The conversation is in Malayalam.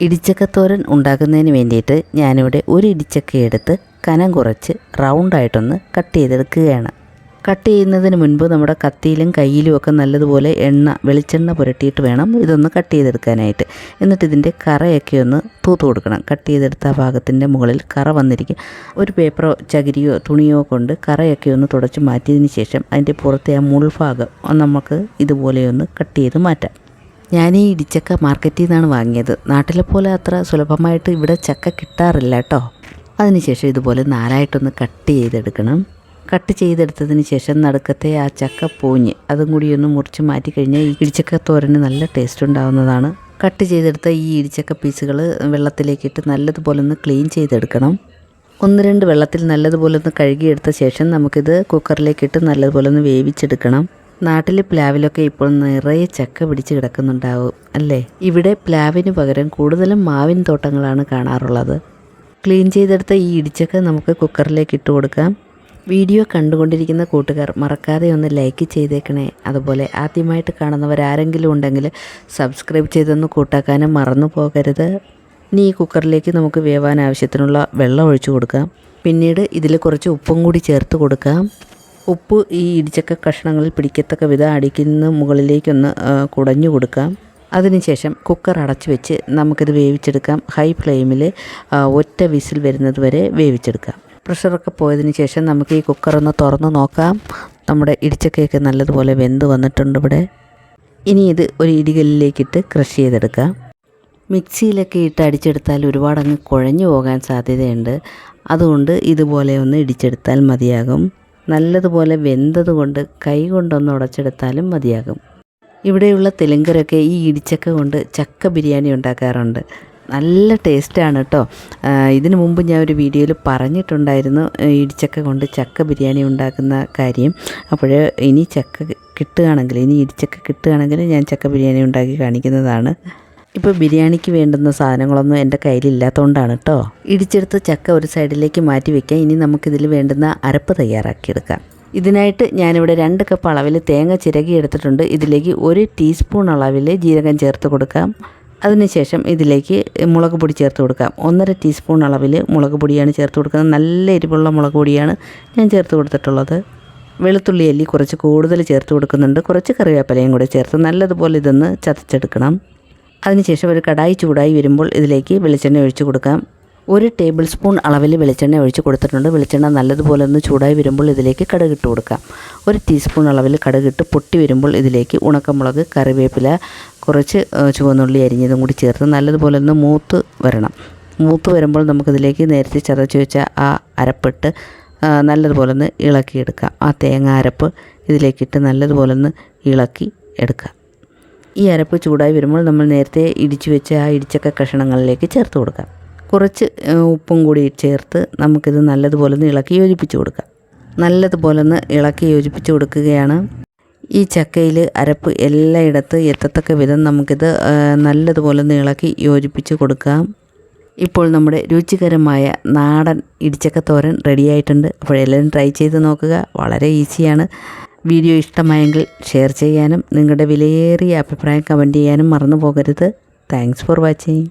ഇടിച്ചക്കത്തോരൻ ഉണ്ടാക്കുന്നതിന് വേണ്ടിയിട്ട് ഞാനിവിടെ ഒരു ഇടിച്ചക്ക എടുത്ത് കനം കുറച്ച് റൗണ്ടായിട്ടൊന്ന് കട്ട് ചെയ്തെടുക്കുകയാണ്. കട്ട് ചെയ്യുന്നതിന് മുൻപ് നമ്മുടെ കത്തിയിലും കയ്യിലും ഒക്കെ നല്ലതുപോലെ എണ്ണ വെളിച്ചെണ്ണ പുരട്ടിയിട്ട് വേണം ഇതൊന്ന് കട്ട് ചെയ്തെടുക്കാനായിട്ട്. എന്നിട്ട് ഇതിന്റെ കറയൊക്കെ ഒന്ന് തൂത്ത് കൊടുക്കണം. കട്ട് ചെയ്തെടുത്ത ഭാഗത്തിന്റെ മുകളിൽ കറ വന്നിരിക്കും. ഒരു പേപ്പറോ ചകിരിയോ തുണിയോ കൊണ്ട് കറയൊക്കെ ഒന്ന് തുടച്ച് മാറ്റിയതിന് ശേഷം അതിന്റെ പുറത്തെ ആ മുൾഭാഗം നമുക്ക് ഇതുപോലെയൊന്ന് കട്ട് ചെയ്ത് മാറ്റാം. ഞാൻ ഈ ഇടിച്ചക്ക മാർക്കറ്റിൽ നിന്നാണ് വാങ്ങിയത്. നാട്ടിലെ പോലെ അത്ര സുലഭമായിട്ട് ഇവിടെ ചക്ക കിട്ടാറില്ല കേട്ടോ അതിനുശേഷം ഇതുപോലെ നാലായിട്ടൊന്ന് കട്ട് ചെയ്തെടുക്കണം. കട്ട് ചെയ്തെടുത്തതിന് ശേഷം നടുക്കത്തെ ആ ചക്ക പൂഞ്ഞ്. അതും കൂടി ഒന്ന് മുറിച്ച് മാറ്റി കഴിഞ്ഞാൽ ഈ ഇടിച്ചക്ക തോരന് നല്ല ടേസ്റ്റ് ഉണ്ടാവുന്നതാണ്. കട്ട് ചെയ്തെടുത്ത ഈ ഇടിച്ചക്ക പീസുകൾ വെള്ളത്തിലേക്കിട്ട് നല്ലതുപോലെ ഒന്ന് ക്ലീൻ ചെയ്തെടുക്കണം. ഒന്ന് രണ്ട് വെള്ളത്തിൽ നല്ലതുപോലെ ഒന്ന് കഴുകിയെടുത്ത ശേഷം നമുക്കിത് കുക്കറിലേക്കിട്ട് നല്ലതുപോലെ ഒന്ന് വേവിച്ചെടുക്കണം. നാട്ടിലെ പ്ലാവിലൊക്കെ ഇപ്പോൾ നിറയെ ചക്ക പിടിച്ച് കിടക്കുന്നുണ്ടാവും അല്ലേ? ഇവിടെ പ്ലാവിന് പകരം കൂടുതലും മാവിൻ തോട്ടങ്ങളാണ് കാണാറുള്ളത്. ക്ലീൻ ചെയ്തെടുത്ത ഈ ഇടിച്ചക്ക നമുക്ക് കുക്കറിലേക്ക് ഇട്ട് കൊടുക്കാം. വീഡിയോ കണ്ടുകൊണ്ടിരിക്കുന്ന കൂട്ടുകാർ മറക്കാതെ ഒന്ന് ലൈക്ക് ചെയ്തേക്കണേ. അതുപോലെ ആദ്യമായിട്ട് കാണുന്നവരാരെങ്കിലും ഉണ്ടെങ്കിൽ സബ്സ്ക്രൈബ് ചെയ്തൊന്ന് കൂട്ടാക്കാനും മറന്നു പോകരുത്. ഇനി ഈ കുക്കറിലേക്ക് നമുക്ക് വേവാൻ ആവശ്യത്തിനുള്ള വെള്ളം ഒഴിച്ചു കൊടുക്കാം. പിന്നീട് ഇതിൽ കുറച്ച് ഉപ്പും കൂടി ചേർത്ത് കൊടുക്കാം. ഉപ്പ് ഈ ഇടിച്ചക്ക കഷ്ണങ്ങളിൽ പിടിക്കത്തക്ക വിധം അടിക്കുന്ന മുകളിലേക്കൊന്ന് കുടഞ്ഞു കൊടുക്കാം. അതിനുശേഷം കുക്കർ അടച്ചു വെച്ച് നമുക്കിത് വേവിച്ചെടുക്കാം. ഹൈ ഫ്ലെയിമിൽ ഒറ്റ വിസിൽ വരുന്നത് വരെ വേവിച്ചെടുക്കാം. പ്രഷറൊക്കെ പോയതിന് ശേഷം നമുക്ക് ഈ കുക്കർ ഒന്ന് തുറന്ന് നോക്കാം. നമ്മുടെ ഇടിച്ചക്കയൊക്കെ നല്ലതുപോലെ വെന്ത് വന്നിട്ടുണ്ട് ഇവിടെ. ഇനി ഇത് ഒരു ഇടികല്ലിലേക്കിട്ട് ക്രഷ് ചെയ്തെടുക്കാം. മിക്സിയിലൊക്കെ ഇട്ട് അടിച്ചെടുത്താൽ ഒരുപാട് അങ്ങ് കുഴഞ്ഞു പോകാൻ സാധ്യതയുണ്ട്. അതുകൊണ്ട് ഇതുപോലെ ഒന്ന് ഇടിച്ചെടുത്താൽ മതിയാകും. നല്ലതുപോലെ വെന്തത് കൊണ്ട് കൈ കൊണ്ടൊന്ന് ഉടച്ചെടുത്താലും മതിയാകും. ഇവിടെയുള്ള തെലുങ്കരൊക്കെ ഈ ഇടിച്ചക്ക കൊണ്ട് ചക്ക ബിരിയാണി ഉണ്ടാക്കാറുണ്ട്. നല്ല ടേസ്റ്റാണ് കേട്ടോ ഇതിനു മുമ്പ് ഞാൻ ഒരു വീഡിയോയിൽ പറഞ്ഞിട്ടുണ്ടായിരുന്നു ഇടിച്ചക്ക കൊണ്ട് ചക്ക ബിരിയാണി ഉണ്ടാക്കുന്ന കാര്യം. അപ്പോൾ ഇനി ചക്ക കിട്ടുകയാണെങ്കിൽ ഇനി ഇടിച്ചക്ക കിട്ടുകയാണെങ്കിൽ ഞാൻ ചക്ക ബിരിയാണി ഉണ്ടാക്കി കാണിക്കുന്നതാണ്. ഇപ്പോൾ ബിരിയാണിക്ക് വേണ്ടുന്ന സാധനങ്ങളൊന്നും എന്റെ കയ്യിലില്ലാത്തതുകൊണ്ടാണ് കേട്ടോ ഇടിച്ചെടുത്ത ചക്ക ഒരു സൈഡിലേക്ക് മാറ്റി വെക്കാം. ഇനി നമുക്കിതിൽ വേണ്ടുന്ന അരപ്പ് തയ്യാറാക്കിയെടുക്കാം. ഇതിനായിട്ട് ഞാനിവിടെ രണ്ട് കപ്പ് അളവിൽ തേങ്ങ ചിരകി എടുത്തിട്ടുണ്ട്. ഇതിലേക്ക് ഒരു ടീസ്പൂൺ അളവിൽ ജീരകം ചേർത്ത് കൊടുക്കാം. അതിനുശേഷം ഇതിലേക്ക് മുളക് പൊടി ചേർത്ത് കൊടുക്കാം. ഒന്നര ടീസ്പൂൺ അളവിൽ മുളക് പൊടിയാണ് ചേർത്ത് കൊടുക്കുന്നത്. നല്ല എരിവുള്ള മുളക് പൊടിയാണ് ഞാൻ ചേർത്ത് കൊടുത്തിട്ടുള്ളത്. വെളുത്തുള്ളി അല്ലി കുറച്ച് കൂടുതൽ ചേർത്ത് കൊടുക്കുന്നുണ്ട്. കുറച്ച് കറിവേപ്പിലയും കൂടെ ചേർത്ത് നല്ലതുപോലെ ഇതൊന്ന് ചതച്ചെടുക്കണം. അതിനുശേഷം ഒരു കടായി ചൂടായി വരുമ്പോൾ ഇതിലേക്ക് വെളിച്ചെണ്ണ ഒഴിച്ചു കൊടുക്കാം. ഒരു ടേബിൾ സ്പൂൺ അളവിൽ വെളിച്ചെണ്ണ ഒഴിച്ച് കൊടുത്തിട്ടുണ്ട്. വെളിച്ചെണ്ണ നല്ലതുപോലെ ഒന്ന് ചൂടായി വരുമ്പോൾ ഇതിലേക്ക് കടുകിട്ട് കൊടുക്കാം. ഒരു ടീസ്പൂൺ അളവിൽ കടുകിട്ട് പൊട്ടി വരുമ്പോൾ ഇതിലേക്ക് ഉണക്കമുളക് കറിവേപ്പില കുറച്ച് ചുവന്നുള്ളി അരിഞ്ഞതും കൂടി ചേർത്ത് നല്ലതുപോലെ ഒന്ന് മൂത്ത് വരണം. മൂത്ത് വരുമ്പോൾ നമുക്കിതിലേക്ക് നേരത്തെ ചതച്ച് വെച്ച ആ അരപ്പിട്ട് നല്ലതുപോലെ ഒന്ന് ഇളക്കിയെടുക്കാം. ആ തേങ്ങ അരപ്പ് ഇതിലേക്കിട്ട് നല്ലതുപോലെ ഒന്ന് ഇളക്കി എടുക്കാം. ഈ അരപ്പ് ചൂടായി വരുമ്പോൾ നമ്മൾ നേരത്തെ ഇടിച്ചു വെച്ച ആ ഇടിച്ചക്ക കഷണങ്ങളിലേക്ക് ചേർത്ത് കൊടുക്കാം കുറച്ച് ഉപ്പും കൂടി ചേർത്ത് നമുക്കിത് നല്ലതുപോലെ ഒന്ന് ഇളക്കി യോജിപ്പിച്ച് കൊടുക്കാം നല്ലതുപോലെ ഒന്ന് ഇളക്കി യോജിപ്പിച്ച് കൊടുക്കുകയാണ്. ഈ ചക്കയിൽ അരപ്പ് എല്ലായിടത്ത് എത്തത്തക്ക വിധം നമുക്കിത് നല്ലതുപോലെ ഒന്ന് ഇളക്കി യോജിപ്പിച്ച് കൊടുക്കാം ഇപ്പോൾ നമ്മുടെ രുചികരമായ നാടൻ ഇടിച്ചക്ക തോരൻ റെഡിയായിട്ടുണ്ട് അപ്പോൾ എല്ലാവരും ട്രൈ ചെയ്ത് നോക്കുക. വളരെ ഈസിയാണ് വീഡിയോ ഇഷ്ടമായെങ്കിൽ ഷെയർ ചെയ്യാനും നിങ്ങളുടെ വിലയേറിയ അഭിപ്രായം കമന്റ് ചെയ്യാനും മറന്നു പോകരുത്. Thanks for watching